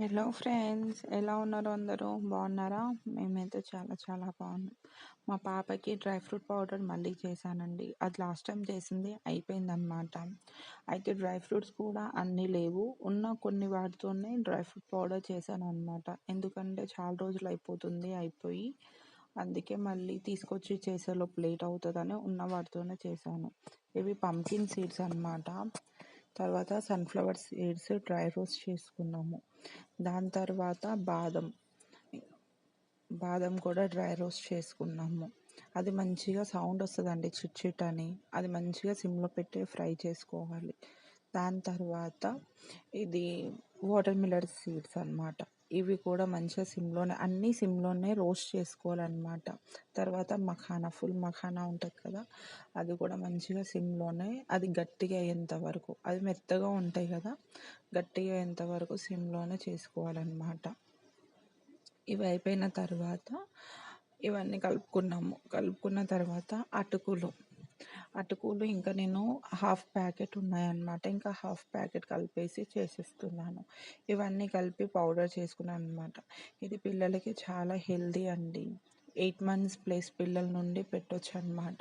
Hello friends ఎలా ఉన్నారు అందరూ? బాగున్నారా? మేమైతే చాలా చాలా బాగున్నాం. మా పాపకి డ్రై ఫ్రూట్ పౌడర్ మళ్ళీ చేశానండి. అది లాస్ట్ టైం చేసింది అయిపోయిందనమాట అయితే డ్రై ఫ్రూట్స్ కూడా అన్నీ లేవు. ఉన్న కొన్ని వాటితోనే డ్రై ఫ్రూట్ పౌడర్ చేశాను అనమాట ఎందుకంటే చాలా రోజులు అయిపోతుంది అయిపోయి. అందుకే మళ్ళీ తీసుకొచ్చి చేసేలోపు లేట్ అవుతుందని ఉన్న వాటితోనే చేశాను. ఇవి పంకిన్ సీడ్స్ అనమాట తర్వాత సన్ఫ్లవర్ సీడ్స్ డ్రై రోస్ట్ చేసుకున్నాము. దాని తర్వాత బాదం బాదం కూడా డ్రై రోస్ట్ చేసుకున్నాము. అది మంచిగా సౌండ్ వస్తుందండి చిట్ చిట్ అని. అది మంచిగా సిమ్లో పెట్టి ఫ్రై చేసుకోవాలి. దాని తర్వాత ఇది వాటర్ మిల్లర్ సీడ్స్ అనమాట ఇవి కూడా మంచిగా సిమ్లోనే అన్నీ సిమ్లోనే రోస్ట్ చేసుకోవాలన్నమాట. తర్వాత మఖానా ఫుల్ మఖానా ఉంటుంది కదా అది కూడా మంచిగా సిమ్లోనే అది గట్టిగా అయ్యేంత వరకు అది మెత్తగా ఉంటాయి కదా గట్టిగా అయ్యేంత వరకు సిమ్లోనే చేసుకోవాలన్నమాట. ఇవి అయిపోయిన తర్వాత ఇవన్నీ కలుపుకున్నాము. కలుపుకున్న తర్వాత అటుకులు. అటుకులు ఇంకా నేను హాఫ్ ప్యాకెట్ ఉన్నాయన్నమాట. ఇంకా హాఫ్ ప్యాకెట్ కలిపేసి చేసేస్తున్నాను. ఇవన్నీ కలిపి పౌడర్ చేసుకున్నాను అనమాట ఇది పిల్లలకి చాలా హెల్దీ అండి. ఎయిట్ మంత్స్ ప్లేస్ పిల్లల నుండి పెట్టొచ్చు అనమాట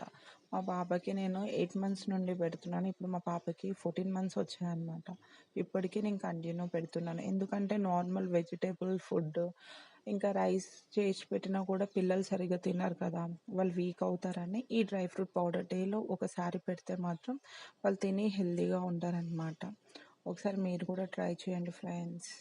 మా పాపకి నేను ఎయిట్ మంత్స్ నుండి పెడుతున్నాను. ఇప్పుడు మా పాపకి ఫోర్టీన్ మంత్స్ వచ్చాయన్నమాట. ఇప్పటికీ నేను కంటిన్యూ పెడుతున్నాను. ఎందుకంటే నార్మల్ వెజిటేబుల్ ఫుడ్ ఇంకా రైస్ చేసి పెట్టినా కూడా పిల్లలు సరిగ్గా తినరు కదా. వాళ్ళు వీక్ అవుతారని ఈ డ్రై ఫ్రూట్ పౌడర్ డేలో ఒకసారి పెడితే మాత్రం వాళ్ళు తిని హెల్తీగా ఉంటారనమాట ఒకసారి మీరు కూడా ట్రై చేయండి ఫ్రెండ్స్.